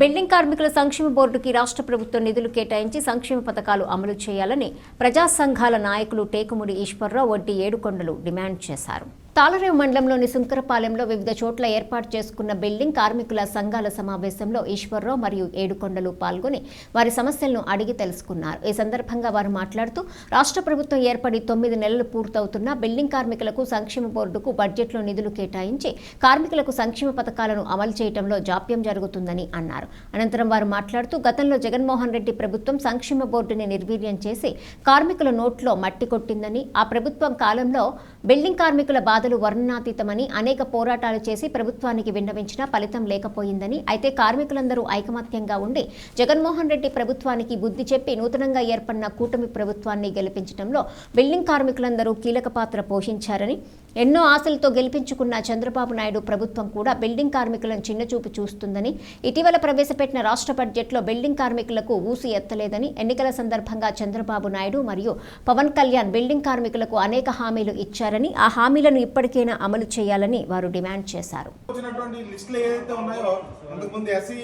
Building కార్మికుల సంక్షేమ బోర్డుకి రాష్ట్ర ప్రభుత్వం నిధులు కేటాయించి సంక్షేమ పథకాలు అమలు చేయాలని ప్రజా సంఘాల నాయకులు టేకుముడి ఈశ్వర్రావు వడ్డీ ఏడుకొండలు డిమాండ్ చేశారు. తాళరేవు మండలంలోని శంకరపాలెంలో వివిధ చోట్ల ఏర్పాటు చేసుకున్న బిల్డింగ్ కార్మికుల సంఘాల సమావేశంలో ఈశ్వరరావు మరియు ఏడుకొండలు పాల్గొని వారి సమస్యలను అడిగి తెలుసుకున్నారు. ఈ సందర్భంగా వారు మాట్లాడుతూ రాష్ట్ర ప్రభుత్వం ఏర్పడి తొమ్మిది నెలలు పూర్తవుతున్న బిల్డింగ్ కార్మికులకు సంక్షేమ బోర్డుకు బడ్జెట్లో నిధులు కేటాయించి కార్మికులకు సంక్షేమ పథకాలను అమలు చేయడంలో జాప్యం జరుగుతుందని అన్నారు. అనంతరం వారు మాట్లాడుతూ గతంలో జగన్మోహన్ రెడ్డి ప్రభుత్వం సంక్షేమ బోర్డుని నిర్వీర్యం చేసి కార్మికుల నోట్లో మట్టి కొట్టిందని ఆ ప్రభుత్వం కాలంలో బిల్డింగ్ కార్మికుల బాధ బాధలు వర్ణనాతీతమని అనేక పోరాటాలు చేసి ప్రభుత్వానికి విన్నవించినా ఫలితం లేకపోయిందని అయితే కార్మికులందరూ ఐకమత్యంగా ఉండి జగన్మోహన్ రెడ్డి ప్రభుత్వానికి బుద్ధి చెప్పి నూతనంగా ఏర్పడిన కూటమి ప్రభుత్వాన్ని గెలిపించడంలో బిల్డింగ్ కార్మికులందరూ కీలక పాత్ర పోషించారని ఎన్నో ఆశలతో గెలిపించుకున్న చంద్రబాబు నాయుడు ప్రభుత్వం కూడా బిల్డింగ్ కార్మికులను చిన్నచూపు చూస్తుందని ఇటీవల ప్రవేశపెట్టిన రాష్ట్ర బడ్జెట్లో బిల్డింగ్ కార్మికులకు ఊసి ఎత్తలేదని ఎన్నికల సందర్భంగా చంద్రబాబు నాయుడు మరియు పవన్ కళ్యాణ్ బిల్డింగ్ కార్మికులకు అనేక హామీలు ఇచ్చారని ఆ హామీలను ఇప్పటికైనా అమలు చేయాలని వారు డిమాండ్ చేశారు. వచ్చినటువంటి లిస్టులు ఏదైతే ఉన్నాయో అంతకుముందు ఎస్సీ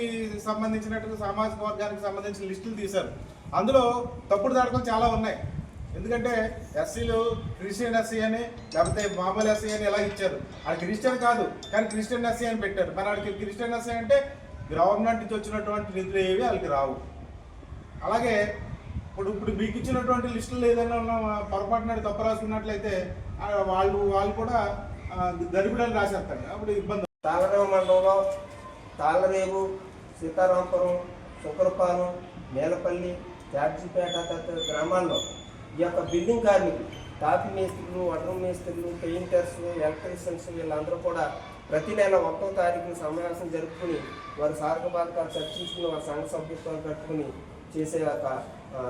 సంబంధించినట్టు సామాజిక వర్గానికి సంబంధించిన లిస్టులు తీశారు. అందులో తప్పుడు దాడులు చాలా ఉన్నాయి. ఎందుకంటే ఎస్సీలు క్రిస్టియన్ ఎస్సీ అని లేకపోతే మామూలు ఎస్సీ అని ఎలా ఇచ్చారు? అది క్రిస్టియన్ కాదు కానీ క్రిస్టియన్ ఎస్సీ అని పెట్టారు. మరి వాళ్ళకి క్రిస్టియన్ ఎస్సీ అంటే గవర్నమెంట్ నుంచి వచ్చినటువంటి నిధులు ఏవి? వాళ్ళకి రావు. అలాగే ఇప్పుడు ఇప్పుడు మీకు ఇచ్చినటువంటి లిస్టులు ఏదైనా ఉన్న పొరపాటున తప్పు రాసుకున్నట్లయితే వాళ్ళు వాళ్ళు కూడా దరిపిడని రాసేస్తారు. అప్పుడు ఇబ్బంది తాళరేవు మండలంలో తాళ్ళరేవు సీతారాంపురం సుకరపాలెం మేలపల్లి జార్జిపేట తదితర గ్రామాల్లో ఈ యొక్క బిల్డింగ్ కార్మికులు టాపీ మేస్త్రులు వడ్రం మేస్త్రులు పెయింటర్స్ ఎలక్ట్రీషియన్స్ వీళ్ళందరూ కూడా ప్రతి నెల ఒకటో తారీఖున సమావేశం జరుపుకుని వారి సాధక బాధకాలు చర్చించుకుని వారి సంఘ సభ్యత్వాలు కట్టుకుని చేసే యొక్క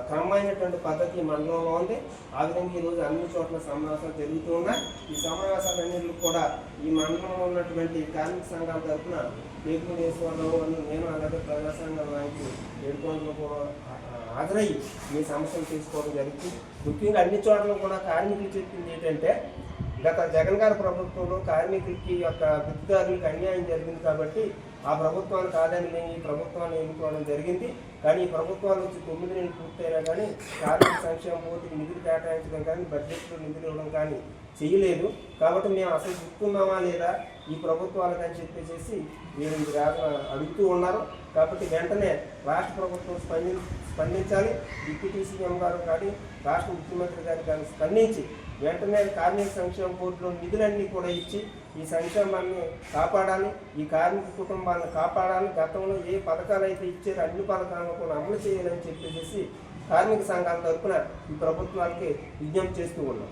క్రమమైనటువంటి పద్ధతి మండలంలో ఉంది. ఆ విధంగా ఈరోజు అన్ని చోట్ల సమావేశాలు జరుగుతూ ఉన్నాయి. ఈ సమావేశాలన్నింటిలో కూడా ఈ మండలంలో ఉన్నటువంటి కార్మిక సంఘాల తరఫున వేకుమేశ్వరరావు అని నేను అలాగే ప్రజా సంఘాల నాయకులు ఏడుకోవడంలో హాజరయ్యి మీ సమస్యలు తీసుకోవడం జరుగుతుంది ముఖ్యంగా అన్ని చోట్ల కూడా కార్మికులు చెప్పింది ఏంటంటే గత జగన్ గారి ప్రభుత్వంలో కార్మికులకి యొక్క వృత్తిదారులకు అన్యాయం జరిగింది కాబట్టి ఆ ప్రభుత్వాలు కాదని మేము ఈ ప్రభుత్వాన్ని ఎన్నుకోవడం జరిగింది. కానీ ఈ ప్రభుత్వాలు వచ్చి తొమ్మిది నెలలు పూర్తయినా కానీ కార్మిక సంక్షేమ బోర్డుకి నిధులు కేటాయించడం కానీ బడ్జెట్లో నిధులు ఇవ్వడం కానీ చేయలేదు. కాబట్టి మేము అసలు గుర్తున్నామా లేదా ఈ ప్రభుత్వాలకు అని చెప్పేసి మీరు ఇది అడుగుతూ ఉన్నారు. కాబట్టి వెంటనే రాష్ట్ర ప్రభుత్వం స్పంది స్పందించాలి. డిప్యూటీ సీఎం గారు కానీ రాష్ట్ర ముఖ్యమంత్రి గారు కానీ స్పందించి వెంటనే కార్మిక సంక్షేమ బోర్డులో నిధులన్నీ కూడా ఇచ్చి ఈ సంక్షేమాన్ని కాపాడాలి ఈ కార్మిక కుటుంబాలను కాపాడాలి గతంలో ఏ పథకాలు అయితే ఇచ్చారో అన్ని పథకాలను కూడా అమలు చేయాలని చెప్పేసి కార్మిక సంఘాల తరఫున ఈ ప్రభుత్వానికి విజ్ఞప్తి చేస్తూ ఉన్నాం.